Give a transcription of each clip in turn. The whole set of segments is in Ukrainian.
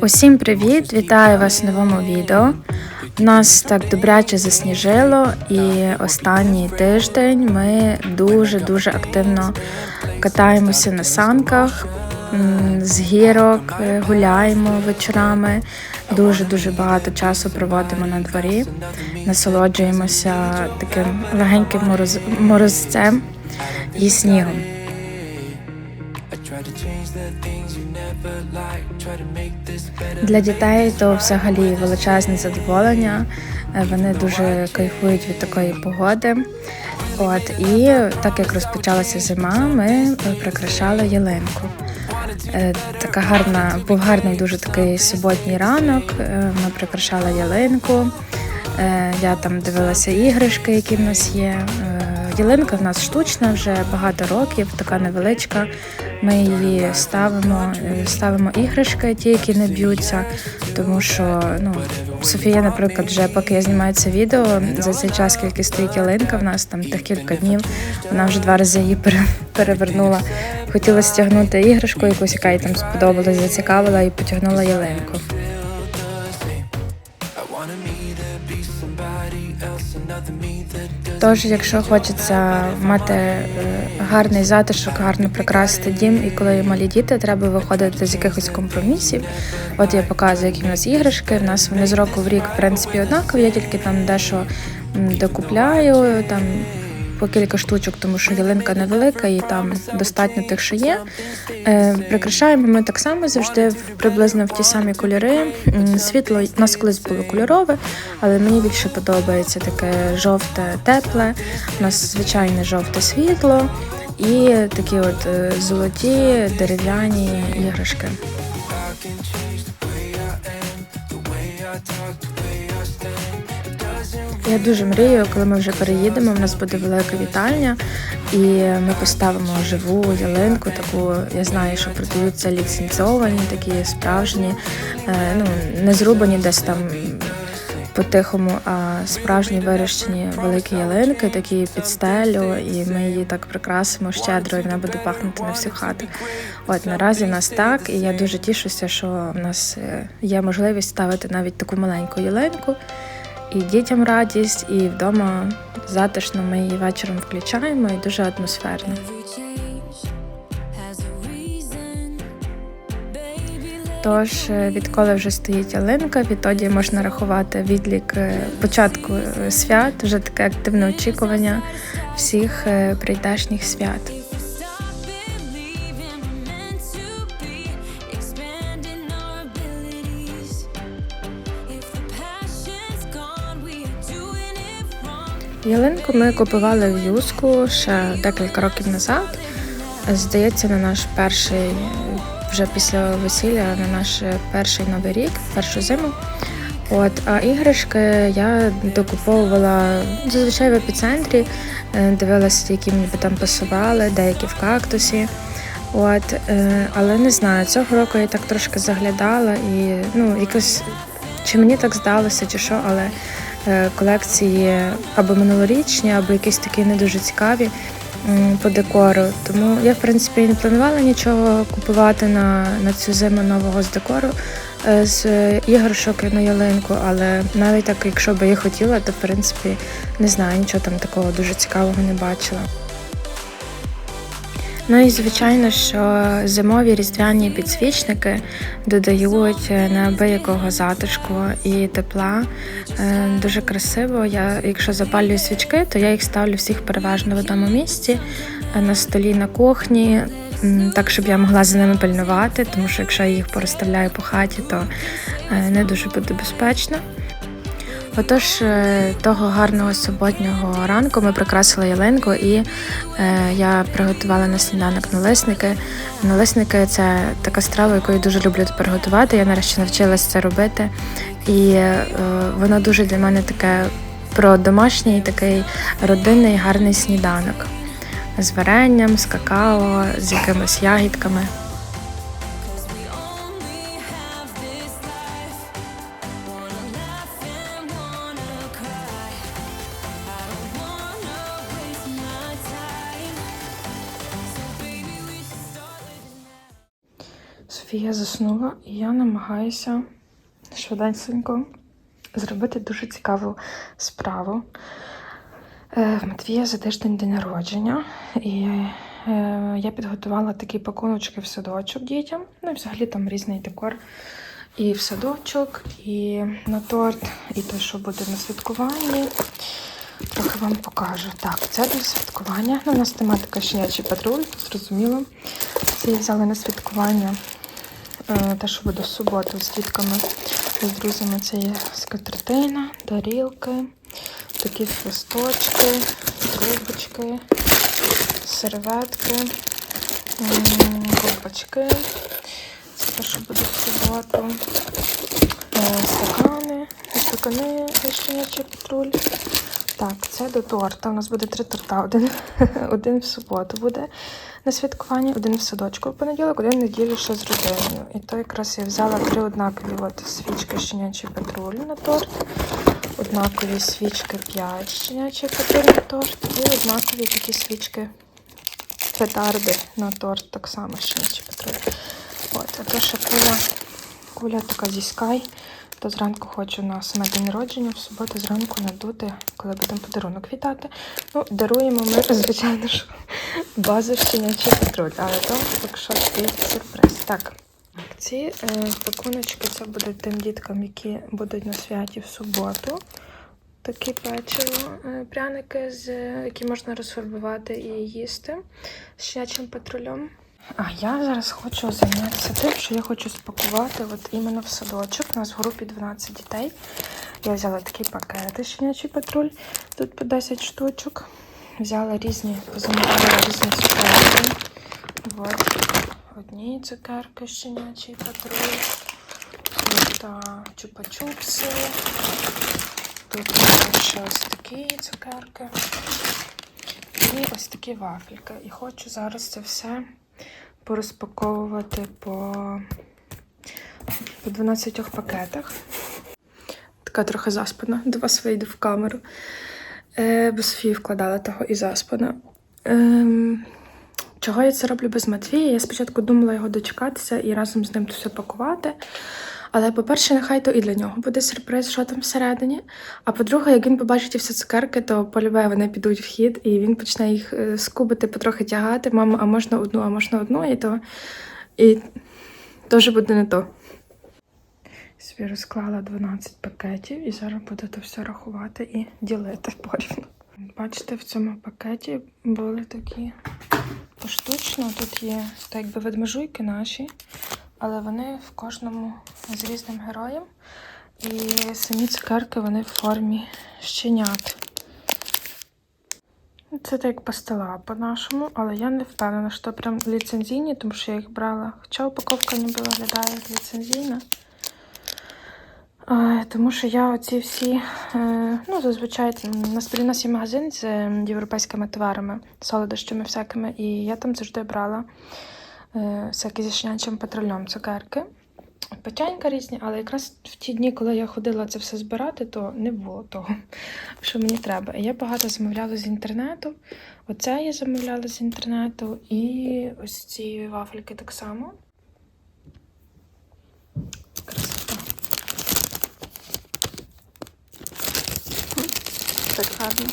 Усім привіт! Вітаю вас в новому відео. Нас так добряче засніжило, і останній тиждень ми дуже-дуже активно катаємося на санках з гірок, гуляємо вечорами. Дуже-дуже багато часу проводимо на дворі, насолоджуємося таким легеньким мороз... морозцем і снігом. Для дітей то взагалі величезне задоволення. Е, Вони дуже кайфують від такої погоди. От і так як розпочалася зима, ми е, прикрашали ялинку. Е, Така гарна, був гарний дуже такий суботній ранок. Ми прикрашали ялинку. Я там дивилася іграшки, які в нас є. Ялинка в нас штучна вже багато років, така невеличка. Ми її ставимо, е, ставимо іграшки, ті, які не б'ються. Тому що ну, Софія, наприклад, вже поки я знімаю це відео, за цей час, скільки стоїть ялинка, в нас там тих кілька днів, вона вже два рази її пере- перевернула. Хотіла стягнути іграшку, якусь, яка їй там сподобалась, зацікавила і потягнула ялинку. Тож, якщо хочеться мати е, гарний затишок, гарно прикрасити дім, і коли малі діти, треба виходити з якихось компромісів. От я показую, які в нас іграшки. В нас вони з року в рік, в принципі, однакові. Я тільки там дещо докупляю, там по кілька штучок, тому що ялинка невелика і там достатньо тих, що є. Е, прикрашаємо ми так само завжди приблизно в ті самі кольори. Світло у нас колись було кольорове, але мені більше подобається таке жовте, тепле. У нас звичайне жовте світло і такі от е, золоті дерев'яні іграшки. Я дуже мрію, коли ми вже переїдемо. У нас буде велика вітальня, і ми поставимо живу ялинку. Таку я знаю, що продаються ліцензовані, такі справжні, е, ну не зрубані десь там. По-тихому, а справжні вирощені великі ялинки, такі під стелю, і ми її так прикрасимо щедро, і вона буде пахнути на всю хату. От наразі в нас так, і я дуже тішуся, що в нас е, є можливість ставити навіть таку маленьку ялинку. І дітям радість, і вдома затишно ми її вечором включаємо і дуже атмосферно. Тож, е, відколи вже стоїть ялинка, відтоді можна рахувати відлік е, початку е, свят, вже таке активне очікування всіх прийдешніх свят. Ялинку ми купували в юску ще декілька років назад. Здається, на наш перший, вже після весілля, на наш перший новий рік, першу зиму. От, а іграшки я докуповувала зазвичай в епіцентрі, е, дивилася, які мені там пасували, деякі в кактусі. От, е, але не знаю, цього року я так трошки заглядала і ну, якось чи мені так здалося, чи що, але колекції або минулорічні, або якісь такі не дуже цікаві по декору. Тому я, в принципі, не планувала нічого купувати на, на цю зиму нового з декору е, з іграшок на ялинку, але навіть так, якщо би я хотіла, то в принципі не знаю, нічого там такого дуже цікавого не бачила. Ну і звичайно, що зимові різдвяні підсвічники додають е, неабиякого затишку і тепла. Е, Дуже красиво. Я, якщо запалюю свічки, то я їх ставлю всіх переважно в одному місці е, на столі на кухні, так щоб я могла за ними пильнувати, тому що якщо я їх порозставляю по хаті, то не дуже буде безпечно. Отож, е, того гарного суботнього ранку ми прикрасили ялинку і е, я приготувала на сніданок налисники. Налисники це така страва, яку я дуже люблю тепер готувати. Я нарешті навчилася це робити. І е, воно дуже для мене таке про домашній такий родинний гарний сніданок з варенням, з какао, з якимись ягідками. Заснула, і я намагаюся швиденько зробити дуже цікаву справу. Е, В Матвія за тиждень день народження, і е, я підготувала такі пакуночки в садочок дітям. Ну і взагалі там різний декор. І в садочок, і на торт, і те, що буде на святкуванні. Трохи вам покажу. Так, це для святкування. Ну, у нас тематика щенячий патруль, зрозуміло. Це я взяла на святкування. Е, Те, що буде в суботу з дітками, з друзями, це є скатертина, тарілки, такі свисточки, трубочки, серветки, м. Це те, що буде в суботу. Е, Стакани, стакани щенячий патруль. Так, це до торта. У нас буде три торта. Один, один в суботу буде на святкуванні, один в садочку в понеділок, один в неділю ще з родиною. І то якраз я взяла три однакові от свічки щенячий патруль на торт, однакові свічки 5 щенячий патруль на торт і однакові такі свічки петарди на торт, так само щенячий патруль. От, а то ще куля, куля така зі Sky. То зранку хочу на саме день народження, в суботу зранку надути, коли будемо подарунок вітати. Ну, даруємо ми, звичайно ж, базу щенячий патруль, але то так що сюрприз. Так, ці е, пакуночки це будуть тим діткам, які будуть на святі в суботу. Такі печиво, е, пряники, з, які можна розфарбувати і їсти з щенячим патрулем. А я зараз хочу зайнятися тим, що я хочу спакувати от іменно в садочок. У нас в групі 12 дітей. Я взяла такі пакети щенячий патруль. Тут по 10 штучок. Взяла різні, позамовляла різні цукерки. От одні цукерки щенячий патруль. Тут чупа-чупси. Тут ще ось такі цукерки. І ось такі вафельки. І хочу зараз це все порозпаковувати по, по 12 пакетах. Така трохи заспана. До вас вийду в камеру. Е, бо Софію вкладала того і заспана. Е, чого я це роблю без Матвія? Я спочатку думала його дочекатися і разом з ним все пакувати. Але, по-перше, нехай то і для нього буде сюрприз, що там всередині. А по-друге, як він побачить і всі цукерки, то полюбе вони підуть в хід, і він почне їх е, скубити, потрохи тягати. Мама, а можна одну, а можна одну, і то і теж буде не то. Собі розклала 12 пакетів і зараз буду то все рахувати і ділити порівну. Бачите, в цьому пакеті були такі поштучно. Тут є так якби ведмежуйки наші, але вони в кожному з різним героєм. І самі цукерки вони в формі щенят. Це так як пастила по-нашому, але я не впевнена, що прям ліцензійні, тому що я їх брала. Хоча упаковка ніби виглядає як ліцензійна. Тому що я оці всі, е, ну, зазвичай м, на столі у нас є магазин з е, європейськими товарами, солодощами всякими, і я там завжди брала всякі зі щенячим патрульом цукерки. Печенька різні, але якраз в ті дні, коли я ходила це все збирати, то не було того, що мені треба. І я багато замовляла з інтернету. Оце я замовляла з інтернету, і ось ці вафельки так само. Так гарно.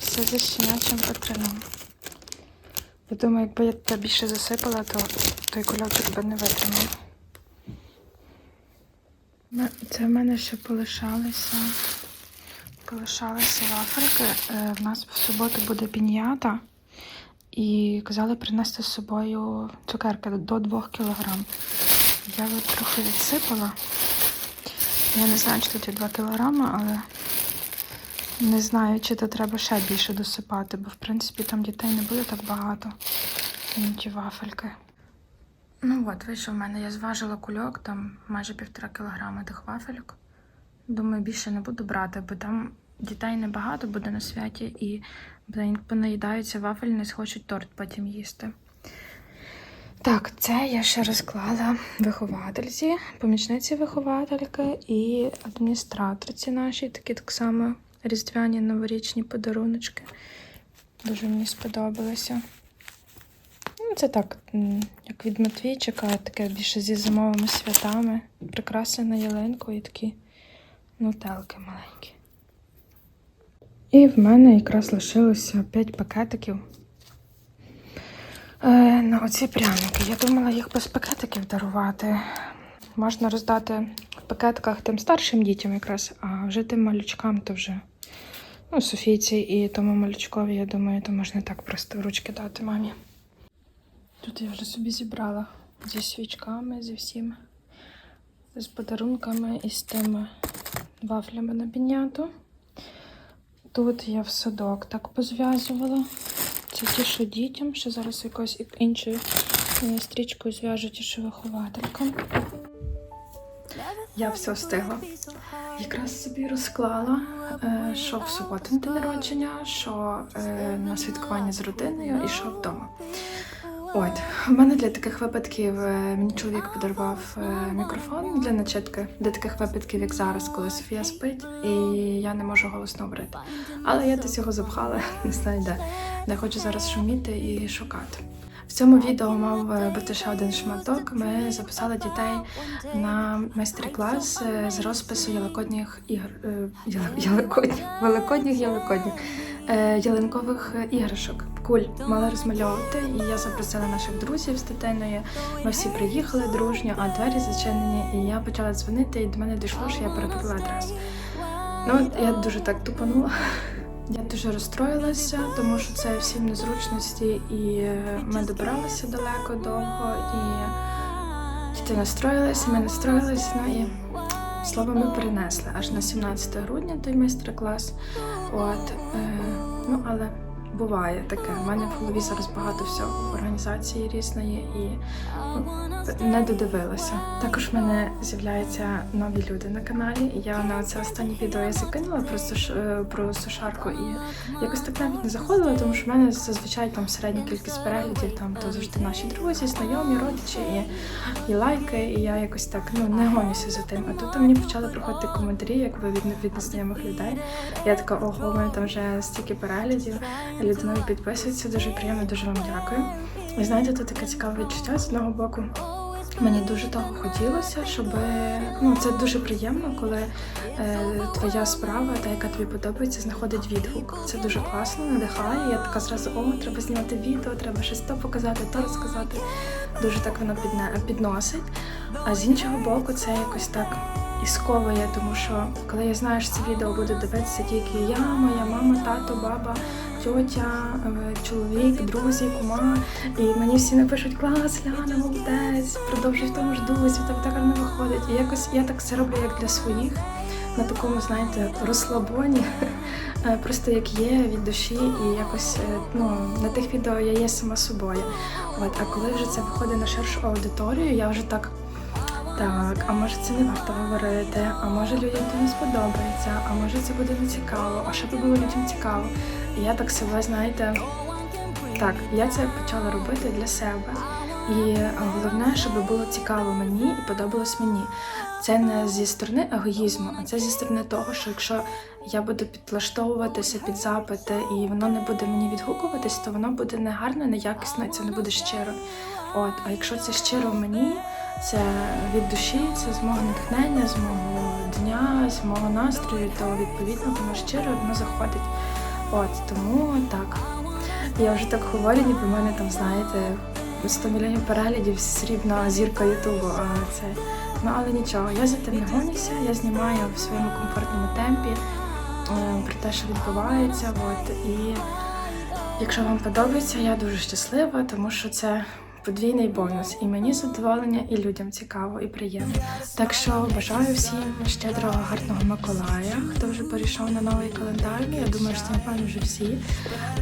Все зі щенячим патрулем. Я думаю, якби я туди більше засипала, то той кульочок би не витримав. Це в мене ще полишалися. Полишалися вафельки. В нас в суботу буде пінята. І казали принести з собою цукерки до 2 кг. Я от трохи відсипала. Я не знаю, чи тут є 2 кг, але не знаю, чи то треба ще більше досипати, бо в принципі там дітей не буде так багато. Ті вафельки. Ну от, вийшов в мене. Я зважила кульок, там майже півтора кілограми тих вафельок. Думаю, більше не буду брати, бо там дітей небагато буде на святі і понаїдаються вафель, не схочуть торт потім їсти. Так, це я ще розклала виховательці, помічниці виховательки і адміністраторці наші, такі так само різдвяні новорічні подаруночки. Дуже мені сподобалося. Ну, це так, як від Матвійчика, таке більше зі зимовими святами. Прикраси на ялинку і такі нутелки маленькі. І в мене якраз лишилося 5 пакетиків. Е, на оці пряники. Я думала їх без пакетиків дарувати. Можна роздати в пакетиках тим старшим дітям якраз, а вже тим малючкам то вже. Ну, Софійці і тому малючкові, я думаю, то можна так просто в ручки дати мамі. Тут я вже собі зібрала зі свічками, зі всім, з подарунками і з тими вафлями на піняту. Тут я в садок так позв'язувала. Це ті, що дітям, ще зараз якоюсь іншою стрічкою зв'яжу ті, що вихователькам. Я все встигла. Якраз собі розклала, е, що в суботу на день народження, що е, на святкування з родиною і що вдома. От, у мене для таких випадків е, мені чоловік подарував мікрофон для начитки, для таких випадків, як зараз, коли Софія спить, і я не можу голосно говорити. Але я десь його запхала, не знаю де. Не хочу зараз шуміти і шукати. В цьому відео мав бути ще один шматок. Ми записали дітей на майстер-клас е, з розпису яликодніх ігр. е, Яликодніх, великодніх яликодніх. е, Ялинкових іграшок. Куль мали розмальовувати, і я запросила наших друзів з дитиною. Ми всі приїхали дружньо, а двері зачинені. І я почала дзвонити, і до мене дійшло, що я перепутала адресу. Ну, я дуже так тупанула. Я дуже розстроїлася, тому що це всім незручності, і ми добиралися далеко довго, і діти настроїлися, ми настроїлися. Ну і слово ми перенесли аж на 17 грудня той майстер-клас. От, е, ну але буває таке. У мене в голові зараз багато всього організації різної і ну, не додивилася. Також в мене з'являються нові люди на каналі. Я на це останнє відео я закинула про, е, про сушарку і якось так навіть не заходила, тому що в мене зазвичай там середня кількість переглядів, там то завжди наші друзі, знайомі, родичі і, і лайки. І я якось так ну не гонюся за тим. А тут мені почали приходити коментарі, якби від, від незнайомих людей. Я така, ого, у мене там вже стільки переглядів, люди нові підписуються. Дуже приємно, дуже вам дякую. Ви знаєте, тут таке цікаве відчуття з одного боку. Мені дуже того хотілося, щоб ну це дуже приємно, коли е, твоя справа, та яка тобі подобається, знаходить відгук. Це дуже класно, надихає. Я така зразу о, треба знімати відео, треба щось то показати, то розказати. Дуже так воно підносить. А з іншого боку, це якось так і сковує, тому що коли я знаю, що це відео буде дивитися тільки я, моя мама, тато, баба, тьотя, е, чоловік, друзі, кума. І мені всі напишуть клас, Ляна, молодець, продовжуй в тому ж дусі, тебе так гарно виходить. І якось я так це роблю як для своїх, на такому, знаєте, розслабоні, Е, просто як є від душі, і якось е, ну, на тих відео я є сама собою. От, а коли вже це виходить на ширшу аудиторію, я вже так. Так, а може це не варто говорити, а може людям це не сподобається, а може це буде не цікаво, а що би було людям цікаво. І я так себе, знаєте, так, я це почала робити для себе. І головне, щоб було цікаво мені і подобалось мені. Це не зі сторони егоїзму, а це зі сторони того, що якщо я буду підлаштовуватися під запити і воно не буде мені відгукуватись, то воно буде негарно, неякісно, і це не буде щиро. От, а якщо це щиро мені, це від душі, це з мого натхнення, з мого дня, з мого настрою, то відповідно воно щиро воно заходить. От тому так. Я вже так говорю, ніби в мене там, знаєте, 100 мільйонів переглядів срібна зірка Ютубу, а це. Ну але нічого, я за тим не гонюся, я знімаю в своєму комфортному темпі е, про те, що відбувається. От, і якщо вам подобається, я дуже щаслива, тому що це подвійний бонус. І мені задоволення, і людям цікаво і приємно. Так що бажаю всім щедрого гарного Миколая, хто вже перейшов на новий календар. Я думаю, що це напевно вже всі.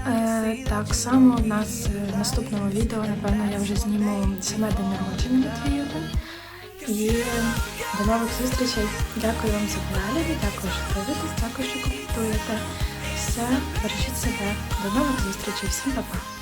Е, так само в нас в наступному відео, напевно, я вже зніму саме день народження Матвієве. І до нових зустрічей. Дякую вам за перегляд, дякую, що дивитесь, дякую, що коментуєте. Все, бережіть себе. До нових зустрічей, всім па-па.